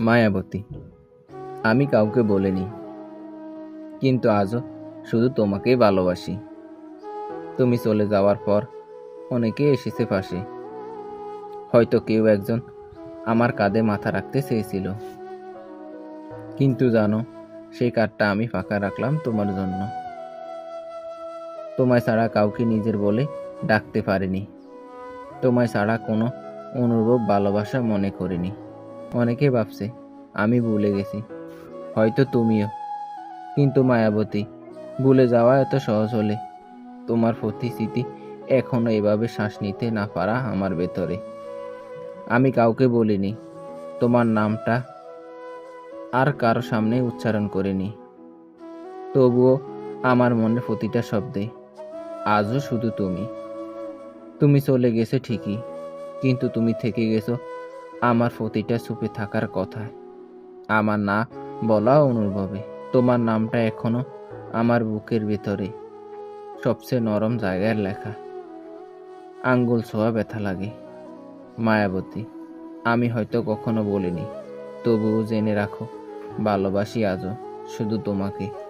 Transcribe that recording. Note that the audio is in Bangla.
মায়াবতী, আমি কাউকে বলিনি, কিন্তু আজও শুধু তোমাকেই ভালোবাসি। তুমি চলে যাওয়ার পর অনেকে এসেছে পাশে। হয়তো কেউ একজন আমার কাঁধে মাথা রাখতে চেয়েছিল। কিন্তু জানো, সেই কার্ডটা আমি ফাঁকা রাখলাম তোমার জন্য। তোমায় ছাড়া কাউকে নিজের বলে ডাকতে পারিনি। তোমায় ছাড়া কোনো অনুভব ভালোবাসা মনে করিনি। অনেকে ভাবছে, আমি ভুলে গেছি। হয়তো তুমিও। কিন্তু মায়াবতী, ভুলে যাওয়া এত সহজ হলে তোমার প্রতিস্থিতি এখনও এভাবে শ্বাস নিতে না পারা আমার ভেতরে। আমি কাউকে বলিনি, তোমার নামটা আর কারও সামনে উচ্চারণ করিনি। তবুও আমার মনে প্রতিটা শব্দে, আজও শুধু তুমি। তুমি চলে গেছো ঠিকই, কিন্তু তুমি থেকে গেছো আমার প্রতিটা সুপে থাকার কথা। আমার না বলা অনুভবে। তোমার নামটা এখনও আমার বুকের ভিতরে। সবচেয়ে নরম জায়গার লেখা। আঙ্গুল ছোঁয়া ব্যথা লাগে। মায়াবতী, আমি হয়তো কখনো বলিনি। তবুও জেনে রাখো, ভালোবাসি আজও শুধু তোমাকে।